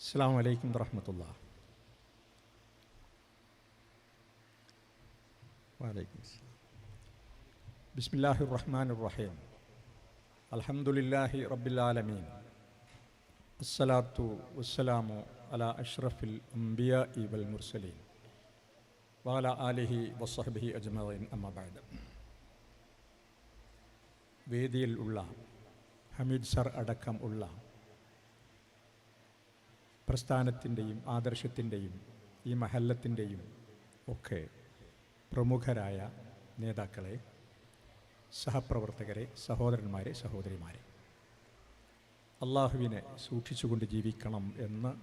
അസ്സാം വലൈക്കും വറഹമത്തുള്ള വലൈക്കും ബിസ്മില്ലാഹി റഹ്മാൻ റഹീം അൽഹംദുലില്ലാഹി റബ്ബിൽ ആലമീൻ അസ്സലാത്തു വസ്സലാമു അല അഷ്റഫിൽ അംബിയ വൽ മുർസലീൻ വാല ആലിഹി വസ്ഹബിഹി അജ്മീൻ അമ്മബാദ് വേദിയിൽ ഉള്ള ഹമീദ് സർ അടക്കം ഉള്ള പ്രസ്ഥാനത്തിന്റെയും ആദർശത്തിന്റെയും ഈ മഹല്ലത്തിന്റെയും ഒക്കെ പ്രമുഖരായ നേതാക്കളെ സഹപ്രവർത്തകരെ സഹോദരന്മാരെ സഹോദരിമാരെ അള്ളാഹുവിനെ സൂക്ഷിച്ചുകൊണ്ട് ജീവിക്കണം എന്ന്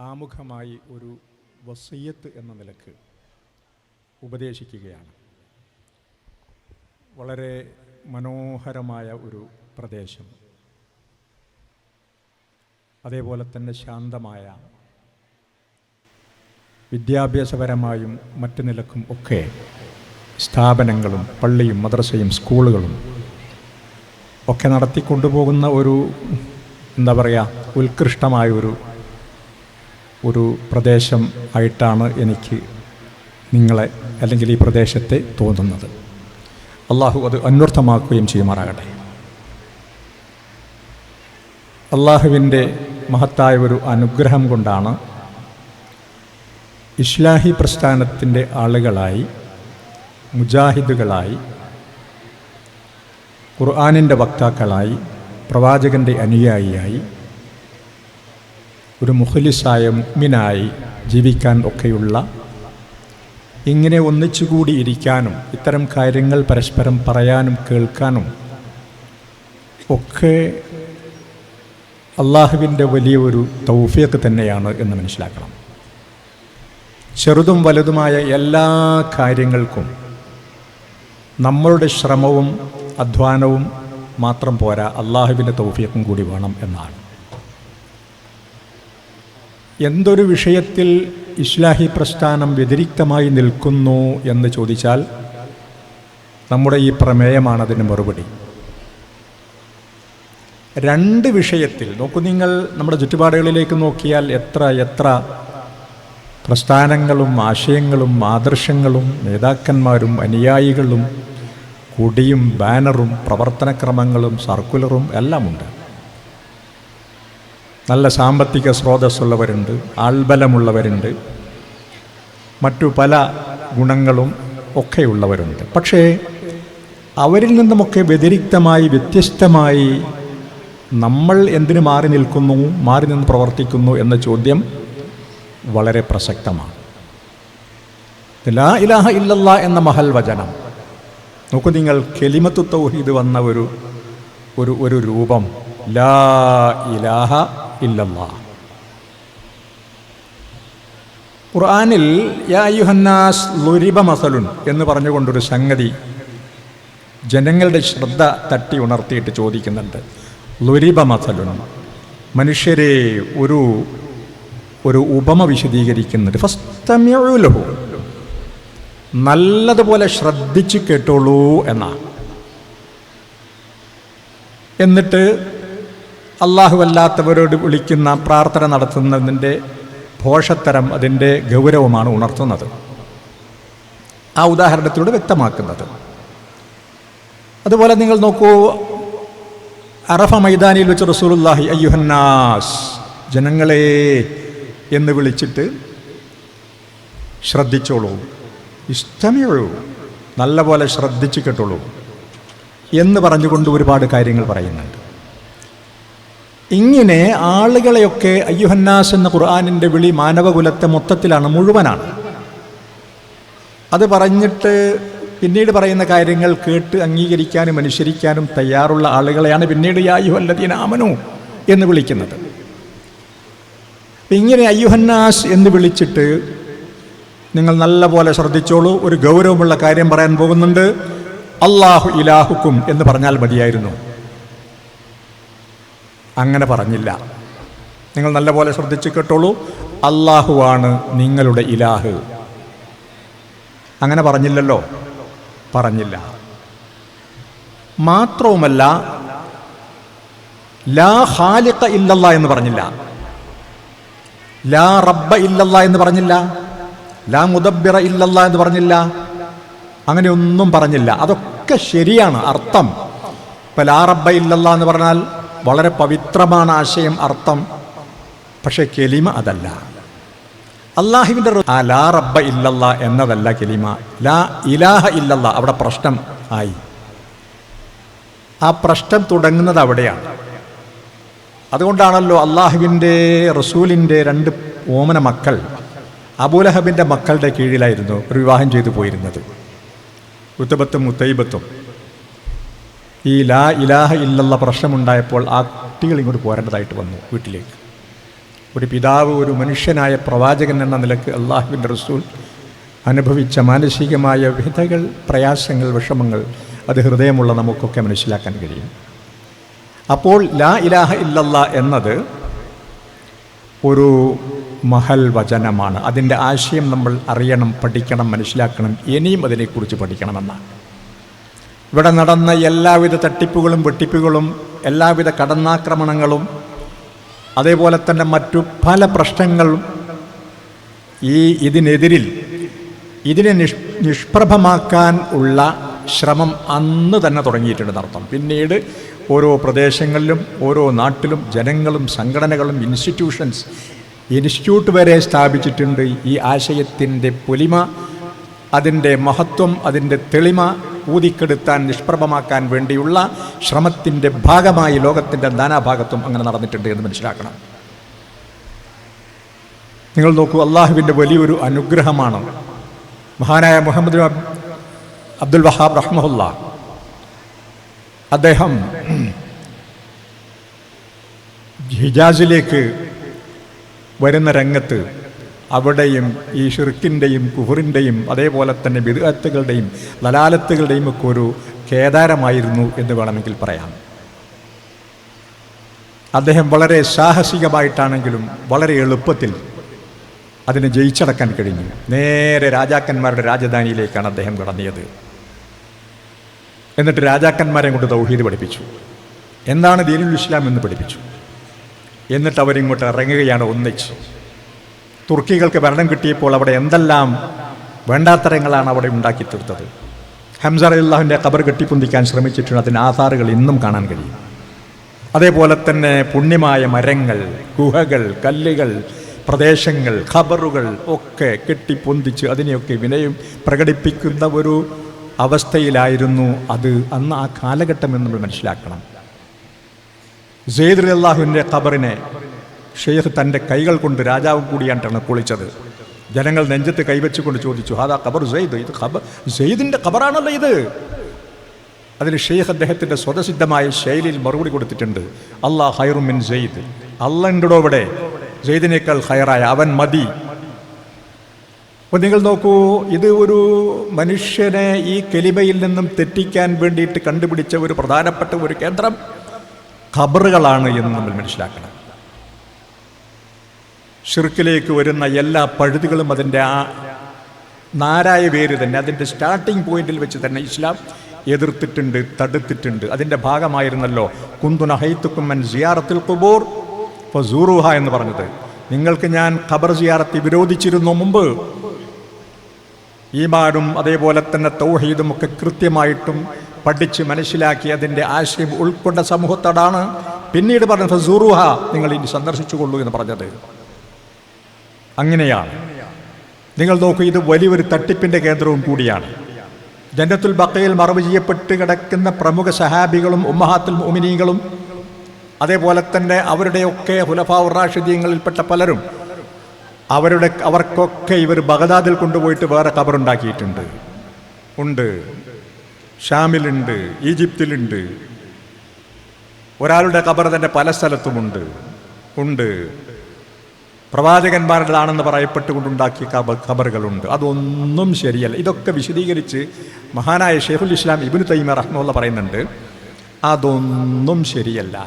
ആമുഖമായി ഒരു വസയ്യത്ത് എന്ന നിലയ്ക്ക് ഉപദേശിക്കുകയാണ്. വളരെ മനോഹരമായ ഒരു പ്രദേശം. അതേപോലെ തന്നെ ശാന്തമായ വിദ്യാഭ്യാസപരമായും മറ്റു നിലക്കും ഒക്കെ സ്ഥാപനങ്ങളും പള്ളിയും മദ്രസയും സ്കൂളുകളും ഒക്കെ നടത്തിക്കൊണ്ടുപോകുന്ന ഒരു എന്താ പറയുക ഉത്കൃഷ്ടമായ ഒരു ഒരു പ്രദേശം ആയിട്ടാണ് എനിക്ക് നിങ്ങളെ അല്ലെങ്കിൽ ഈ പ്രദേശത്തെ തോന്നുന്നത്. അള്ളാഹു അത് അന്വർത്ഥമാക്കുകയും ചെയ്യുമാറാകട്ടെ. അള്ളാഹുവിന്റെ മഹത്തായ ഒരു അനുഗ്രഹം കൊണ്ടാണ് ഇസ്ലാഹി പ്രസ്ഥാനത്തിന്റെ ആളുകളായി മുജാഹിദുകളായി ഖുർആാനിന്റെ വക്താക്കളായി പ്രവാചകന്റെ അനുയായിയായി ഒരു മുഖലിസായ മുഗ്മിനായി ജീവിക്കാൻ ഒക്കെയുള്ള ഇങ്ങനെ ഒന്നിച്ചുകൂടി ഇരിക്കാനും ഇത്തരം കാര്യങ്ങൾ പരസ്പരം പറയാനും കേൾക്കാനും ഒക്കെ അള്ളാഹുവിന്റെ വലിയ ഒരു തൗഫിയൊക്കെ തന്നെയാണ് എന്ന് മനസ്സിലാക്കണം. ചെറുതും വലുതുമായ എല്ലാ കാര്യങ്ങൾക്കും നമ്മളുടെ ശ്രമവും അധ്വാനവും മാത്രം പോരാ അള്ളാഹുവിന്റെ തൗഫിയക്കും കൂടി വേണം എന്നാണ്. എന്തൊരു വിഷയത്തിൽ ഇസ്ലാഹി പ്രസ്ഥാനം വ്യതിരിക്തമായി നിൽക്കുന്നു എന്ന് ചോദിച്ചാൽ നമ്മുടെ ഈ പ്രമേയമാണതിന് മറുപടി. രണ്ട് വിഷയത്തിൽ. നോക്കൂ നിങ്ങൾ നമ്മുടെ ചുറ്റുപാടുകളിലേക്ക് നോക്കിയാൽ എത്ര എത്ര പ്രസ്ഥാനങ്ങളും ആശയങ്ങളും ആദർശങ്ങളും നേതാക്കന്മാരും അനുയായികളും കൊടിയും ബാനറും പ്രവർത്തനക്രമങ്ങളും സർക്കുലറും എല്ലാമുണ്ട്. നല്ല സാമ്പത്തിക സ്രോതസ്സുള്ളവരുണ്ട് ആൾബലമുള്ളവരുണ്ട് മറ്റു പല ഗുണങ്ങളും ഒക്കെയുള്ളവരുണ്ട്. പക്ഷേ അവരിൽ നിന്നുമൊക്കെ വ്യതിരിക്തമായി വ്യത്യസ്തമായി നമ്മൾ എന്തിനു മാറി നിൽക്കുന്നു മാറി നിന്ന് പ്രവർത്തിക്കുന്നു എന്ന ചോദ്യം വളരെ പ്രസക്തമാണ്. ലാ ഇലാഹ ഇല്ലല്ല എന്ന മഹൽ വചനം. നോക്കൂ നിങ്ങൾ കെലിമത്തു തൗഹീദ് വന്ന ഒരു ഒരു ഒരു രൂപം. ലാ ഇലാഹ ഇല്ലല്ലാ. ഖുർആാനിൽ യാ യുഹന്നാസ് ലുരിബ മസലുൻ എന്ന് പറഞ്ഞുകൊണ്ടൊരു സംഗതി ജനങ്ങളുടെ ശ്രദ്ധ തട്ടി ഉണർത്തിയിട്ട് ചോദിക്കുന്നുണ്ട്. ലുരിബ മസലുൻ മനുഷ്യരെ ഒരു ഒരു ഉപമ വിശദീകരിക്കുന്നുണ്ട് ഫസ്തമ്യലഹു നല്ലതുപോലെ ശ്രദ്ധിച്ചു കേട്ടോളൂ എന്നാണ്. എന്നിട്ട് അള്ളാഹു അല്ലാത്തവരോട് വിളിക്കുന്ന പ്രാർത്ഥന നടത്തുന്നതിന്റെ ഭോഷത്തരം അതിന്റെ ഗൗരവമാണ് ഉണർത്തുന്നത്. ആ ഉദാഹരണത്തിലൂടെ വ്യക്തമാക്കുന്നത്. അതുപോലെ നിങ്ങൾ നോക്കൂ അറഫ മൈതാനിയിൽ വെച്ച് റസൂലുല്ലാഹി അയ്യുഹന്നാസ് ജനങ്ങളെ എന്ന് വിളിച്ചിട്ട് ശ്രദ്ധിച്ചോളൂ. ഇഷ്ടമേയുള്ളൂ നല്ലപോലെ ശ്രദ്ധിച്ചു കേട്ടോളൂ എന്ന് പറഞ്ഞുകൊണ്ട് ഒരുപാട് കാര്യങ്ങൾ പറയുന്നുണ്ട്. ഇങ്ങനെ ആളുകളെയൊക്കെ അയ്യുഹന്നാസ് എന്ന ഖുർആാനിന്റെ വിളി മാനവകുലത്തെ മൊത്തത്തിലാണ് മുഴുവനാണ്. അത് പറഞ്ഞിട്ട് പിന്നീട് പറയുന്ന കാര്യങ്ങൾ കേട്ട് അംഗീകരിക്കാനും അനുസരിക്കാനും തയ്യാറുള്ള ആളുകളെയാണ് പിന്നീട് യായുഹല്ലദീന ആമനു എന്ന് വിളിക്കുന്നത്. ഇങ്ങനെ അയ്യുഹന്നാസ് എന്ന് വിളിച്ചിട്ട് നിങ്ങൾ നല്ല പോലെ ശ്രദ്ധിച്ചോളൂ ഒരു ഗൗരവമുള്ള കാര്യം പറയാൻ പോകുന്നുണ്ട്. അള്ളാഹു ഇലാഹുക്കും എന്ന് പറഞ്ഞാൽ മതിയായിരുന്നു. അങ്ങനെ പറഞ്ഞില്ല. നിങ്ങൾ നല്ല പോലെ ശ്രദ്ധിച്ചു കേട്ടോളൂ അള്ളാഹുവാണ് നിങ്ങളുടെ ഇലാഹ്. അങ്ങനെ പറഞ്ഞില്ലല്ലോ. പറഞ്ഞില്ല. മാത്രവുമല്ല ലാ ഹാലിക്ക ഇല്ലല്ല എന്ന് പറഞ്ഞില്ല. ലാ റബ്ബ ഇല്ലല്ല എന്ന് പറഞ്ഞില്ല. ലാ മുദബ്ബിറ ഇല്ലല്ല എന്ന് പറഞ്ഞില്ല. അങ്ങനെ ഒന്നും പറഞ്ഞില്ല. അതൊക്കെ ശരിയാണ് അർത്ഥം. ഇപ്പം ലാ റബ്ബ ഇല്ലല്ല എന്ന് പറഞ്ഞാൽ വളരെ പവിത്രമാണ് ആശയം അർത്ഥം. പക്ഷേ കെലിമ അതല്ല. അള്ളാഹുവിന്റെ ആ ലാ റബ്ബ ഇല്ലല്ല എന്നതല്ല കെലിമ. ലാ ഇലാഹ ഇല്ലല്ല. അവിടെ പ്രശ്നം ആയി. ആ പ്രശ്നം തുടങ്ങുന്നത് അവിടെയാണ്. അതുകൊണ്ടാണല്ലോ അള്ളാഹുവിന്റെ റസൂലിന്റെ രണ്ട് ഓമന മക്കൾ അബൂലഹബിന്റെ മക്കളുടെ കീഴിലായിരുന്നു ഒരു വിവാഹം ചെയ്തു പോയിരുന്നത്. ഉത്തബത്തും മുത്തൈബത്തും. ഈ ലാ ഇലാഹ ഇല്ലല്ല പ്രശ്നമുണ്ടായപ്പോൾ ആ കുട്ടികൾ ഇങ്ങോട്ട് പോരേണ്ടതായിട്ട് വന്നു വീട്ടിലേക്ക്. ഒരു പിതാവ് ഒരു മനുഷ്യനായ പ്രവാചകൻ എന്ന നിലയ്ക്ക് അള്ളാഹുവിന്റെ റസൂൽ അനുഭവിച്ച മാനസികമായ വ്യഥകൾ പ്രയാസങ്ങൾ വിഷമങ്ങൾ അത് ഹൃദയമുള്ള നമുക്കൊക്കെ മനസ്സിലാക്കാൻ കഴിയും. അപ്പോൾ ലാ ഇലാഹ ഇല്ലല്ല എന്നത് ഒരു മഹൽ വചനമാണ്. അതിന്റെ ആശയം നമ്മൾ അറിയണം പഠിക്കണം മനസ്സിലാക്കണം ഇനിയും അതിനെക്കുറിച്ച് പഠിക്കണമെന്നാണ്. ഇവിടെ നടന്ന എല്ലാവിധ തട്ടിപ്പുകളും വെട്ടിപ്പുകളും എല്ലാവിധ കടന്നാക്രമണങ്ങളും അതേപോലെ തന്നെ മറ്റു പല പ്രശ്നങ്ങളും ഈ ഇതിനെതിരിൽ ഇതിനെ നിഷ് നിഷ്പ്രഭമാക്കാൻ ഉള്ള ശ്രമം അന്ന് തന്നെ തുടങ്ങിയിട്ടുണ്ട് അർത്ഥം പിന്നീട് ഓരോ പ്രദേശങ്ങളിലും ഓരോ നാട്ടിലും ജനങ്ങളും സംഘടനകളും ഇൻസ്റ്റിറ്റ്യൂഷൻസ് ഇൻസ്റ്റിറ്റ്യൂട്ട് വരെ സ്ഥാപിച്ചിട്ടുണ്ട് ഈ ആശയത്തിന്റെ പൊലിമ അതിന്റെ മഹത്വം അതിന്റെ തെളിമ ഊതിക്കെടുത്താൻ നിഷ്പ്രഭമാക്കാൻ വേണ്ടിയുള്ള ശ്രമത്തിന്റെ ഭാഗമായി ലോകത്തിന്റെ നാനാഭാഗത്തും അങ്ങനെ നടന്നിട്ടുണ്ട് എന്ന് മനസ്സിലാക്കണം. നിങ്ങൾ നോക്കൂ അള്ളാഹുവിന്റെ വലിയൊരു അനുഗ്രഹമാണ്. മഹാനായ മുഹമ്മദ് അബ്- അബ്ദുൽ വഹാബ് റഹ്മുല്ല അദ്ദേഹം ഹിജാസിലേക്ക് വരുന്ന രംഗത്ത് അവിടെയും ഈ ഷിർക്കിന്റെയും കുഹറിന്റെയും അതേപോലെ തന്നെ ബിദുഅത്തുകളുടെയും ലലാലത്തുകളുടെയും ഒക്കെ ഒരു കേദാരമായിരുന്നു എന്ന് വേണമെങ്കിൽ പറയാം. അദ്ദേഹം വളരെ സാഹസികമായിട്ടാണെങ്കിലും വളരെ എളുപ്പത്തിൽ അതിനെ ജയിച്ചടക്കാൻ കഴിഞ്ഞു. നേരെ രാജാക്കന്മാരുടെ രാജധാനിയിലേക്കാണ് അദ്ദേഹം കടന്നിയത്. എന്നിട്ട് രാജാക്കന്മാരെ കൊണ്ട് തൗഹീദ് പഠിപ്പിച്ചു. എന്താണ് ദീനുൽ ഇസ്ലാം എന്ന് പഠിപ്പിച്ചു. എന്നിട്ട് അവരിങ്ങോട്ട് ഇറങ്ങുകയാണ് ഒന്നിച്ച്. തുർക്കികൾക്ക് ഭരണം കിട്ടിയപ്പോൾ അവിടെ എന്തെല്ലാം വേണ്ടാത്തരങ്ങളാണ് അവിടെ ഉണ്ടാക്കി തീർത്തത്. ഹംസർ അള്ളാഹുവിന്റെ ഖബർ കെട്ടിപ്പൊന്തിക്കാൻ ശ്രമിച്ചിട്ടുണ്ട്. അതിന് ആധാറുകൾ ഇന്നും കാണാൻ കഴിയും. അതേപോലെ തന്നെ പുണ്യമായ മരങ്ങൾ ഗുഹകൾ കല്ലുകൾ പ്രദേശങ്ങൾ ഖബറുകൾ ഒക്കെ കെട്ടിപ്പൊന്തിച്ച് അതിനെയൊക്കെ വിനയം പ്രകടിപ്പിക്കുന്ന ഒരു അവസ്ഥയിലായിരുന്നു അത് അന്ന് ആ കാലഘട്ടം എന്ന് നമ്മൾ മനസ്സിലാക്കണം. സെയ്ദ് അള്ളാഹുവിന്റെ ഖബറിനെ ഷെയ്ഖ് തന്റെ കൈകൾ കൊണ്ട് രാജാവ് കൂടിയായിട്ടാണ് കുളിച്ചത് ജനങ്ങൾ നെഞ്ചത്ത് കൈവച്ചുകൊണ്ട് ചോദിച്ചു ഹാദാ ഖബർ സെയ്ദ്? ഇത് ഖബർ സെയ്ദിന്റെ ഖബറാണല്ലോ ഇത്. അതിൽ ഷെയ്ഖ് അദ്ദേഹത്തിന്റെ സ്വതസിദ്ധമായ ശൈലിയിൽ മറുപടി കൊടുത്തിട്ടുണ്ട്. അള്ളാ ഹൈറുമിൻ സെയ്ദ്. അള്ളണ്ടോ ഇവിടെ. സെയ്ദിനേക്കാൾ ഹയറായ അവൻ മതി. അപ്പോൾ നിങ്ങൾ നോക്കൂ ഇത് ഒരു മനുഷ്യനെ ഈ കെലിമയിൽ നിന്നും തെറ്റിക്കാൻ വേണ്ടിയിട്ട് കണ്ടുപിടിച്ച ഒരു പ്രധാനപ്പെട്ട ഒരു കേന്ദ്രം. ഖബറുകളാണ് എന്ന് നമ്മൾ മനസ്സിലാക്കണം. ഷിർക്കിലേക്ക് വരുന്ന എല്ലാ പഴുതുകളും അതിന്റെ ആ നാരായ പേര് തന്നെ അതിന്റെ സ്റ്റാർട്ടിംഗ് പോയിന്റിൽ വെച്ച് തന്നെ ഇസ്ലാം എതിർത്തിട്ടുണ്ട് തടുത്തിട്ടുണ്ട്. അതിന്റെ ഭാഗമായിരുന്നല്ലോ കുന്തുന ഹൈത്തുക്കുമ്മൻ സിയാറത്തിൽ കുബൂർ ഇപ്പോൾ എന്ന് പറഞ്ഞത്. നിങ്ങൾക്ക് ഞാൻ ഖബർ സിയാറത്തി വിരോധിച്ചിരുന്നു മുമ്പ്. ഈമാനും അതേപോലെ തന്നെ തൗഹീദും ഒക്കെ കൃത്യമായിട്ടും പഠിച്ച് മനസ്സിലാക്കി അതിന്റെ ആശയം ഉൾക്കൊണ്ട സമൂഹത്തോടാണ്. പിന്നീട് പറഞ്ഞത് ഫസൂറുഹ നിങ്ങൾ ഇനി സന്ദർശിച്ചുകൊള്ളൂ എന്ന് പറഞ്ഞത്. അങ്ങനെയാണ്. നിങ്ങൾ നോക്കൂ ഇത് വലിയൊരു തട്ടിപ്പിന്റെ കേന്ദ്രവും കൂടിയാണ്. ജന്നത്തുൽ ബക്കയിൽ മറവ് ചെയ്യപ്പെട്ട് കിടക്കുന്ന പ്രമുഖ സഹാബികളും ഉമ്മഹാത്തുൽ ഉമിനീകളും അതേപോലെ തന്നെ അവരുടെയൊക്കെ ഹുലഫാ റാഷിദീങ്ങളിൽപ്പെട്ട പലരും അവരുടെ അവർക്കൊക്കെ ഇവർ ബഗദാദിൽ കൊണ്ടുപോയിട്ട് വേറെ കബറുണ്ടാക്കിയിട്ടുണ്ട് ഉണ്ട്. ഷാമിലുണ്ട് ഈജിപ്തിലുണ്ട്. ഒരാളുടെ കബർ തന്നെ പല സ്ഥലത്തുമുണ്ട്. ഉണ്ട്. പ്രവാചകന്മാരുടേതാണെന്ന് പറയപ്പെട്ടുകൊണ്ടുണ്ടാക്കിയ കബ ഖബറുകളുണ്ട്. അതൊന്നും ശരിയല്ല. ഇതൊക്കെ വിശദീകരിച്ച് മഹാനായ ഷെയ്ഖുൽ ഇസ്ലാം ഇബിന് തൈമ റഹ്മുള്ള പറയുന്നുണ്ട് അതൊന്നും ശരിയല്ല.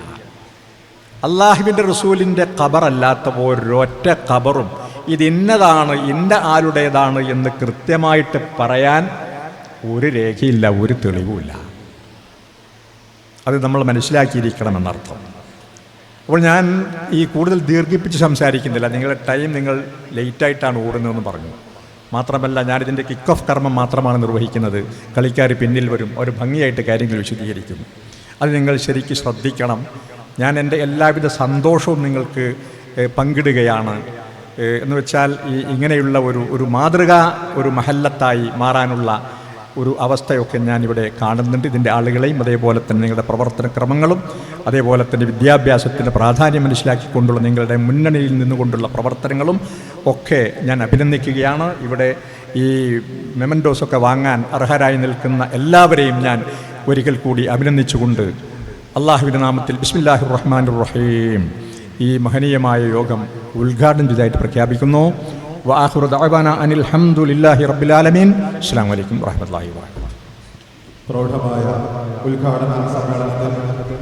അള്ളാഹുവിന്റെ റസൂലിന്റെ ഖബറല്ലാത്ത ഒരൊറ്റ ഖബറും ഇതിന്നതാണ് ഇന്ന ആരുടേതാണ് എന്ന് കൃത്യമായിട്ട് പറയാൻ ഒരു രേഖയില്ല ഒരു തെളിവുമില്ല. അത് നമ്മൾ മനസ്സിലാക്കിയിരിക്കണമെന്നർത്ഥം. അപ്പോൾ ഞാൻ ഈ കൂടുതൽ ദീർഘിപ്പിച്ച് സംസാരിക്കുന്നില്ല. നിങ്ങളുടെ ടൈം നിങ്ങൾ ലേറ്റായിട്ടാണ് ഓടുന്നതെന്ന് പറഞ്ഞു. മാത്രമല്ല ഞാനിതിന്റെ കിക്ക് ഓഫ് കർമ്മം മാത്രമാണ് നിർവഹിക്കുന്നത്. കളിക്കാർ പിന്നിൽ വരും. ഒരു ഭംഗിയായിട്ട് കാര്യങ്ങൾ വിശദീകരിക്കും. അത് നിങ്ങൾ ശരിക്കും ശ്രദ്ധിക്കണം. ഞാൻ എന്റെ എല്ലാവിധ സന്തോഷവും നിങ്ങൾക്ക് പങ്കിടുകയാണ്. എന്ന് വെച്ചാൽ ഈ ഇങ്ങനെയുള്ള ഒരു ഒരു മാതൃക ഒരു മഹല്ലത്തായി മാറാനുള്ള ഒരു അവസ്ഥയൊക്കെ ഞാനിവിടെ കാണുന്നുണ്ട്. ഇതിന്റെ ആളുകളെയും അതേപോലെ തന്നെ നിങ്ങളുടെ പ്രവർത്തന ക്രമങ്ങളും അതേപോലെ തന്നെ വിദ്യാഭ്യാസത്തിന്റെ പ്രാധാന്യം മനസ്സിലാക്കിക്കൊണ്ടുള്ള നിങ്ങളുടെ മുന്നണിയിൽ നിന്നുകൊണ്ടുള്ള പ്രവർത്തനങ്ങളും ഒക്കെ ഞാൻ അഭിനന്ദിക്കുകയാണ്. ഇവിടെ ഈ മെമൻഡോസൊക്കെ വാങ്ങാൻ അർഹരായി നിൽക്കുന്ന എല്ലാവരെയും ഞാൻ ഒരിക്കൽ കൂടി അഭിനന്ദിച്ചുകൊണ്ട് അള്ളാഹുവിന്റെ നാമത്തിൽ ബിസ്മില്ലാഹിർ റഹ്മാൻ റഹീം ഈ മഹനീയമായ യോഗം ഉദ്ഘാടനം ചെയ്തതായിട്ട് പ്രഖ്യാപിക്കുന്നു. വാഹുർ ദഅവാന അനിൽ ഹംദുലില്ലാഹി റബ്ബിൽ ആലമീൻ അസ്സലാമു അലൈക്കും വറഹ്മത്തുള്ളാഹി വബറകാതുഹു. പ്രൗഢമായ ഉദ്ഘാടന സമ്മേളനത്തിൽ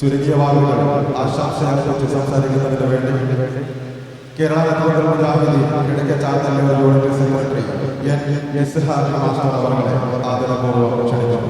ചുരുങ്ങിയ വാക്കുകൾ ആശംസയെക്കുറിച്ച് സംസാരിക്കുന്നതിന് വേണ്ടി കേരള യന്ത്രങ്ങൾ മുജാഹിദി കിഴക്കേ Chathallur unit secretary N Ishaq master അവരുടെ ആദരപൂർവം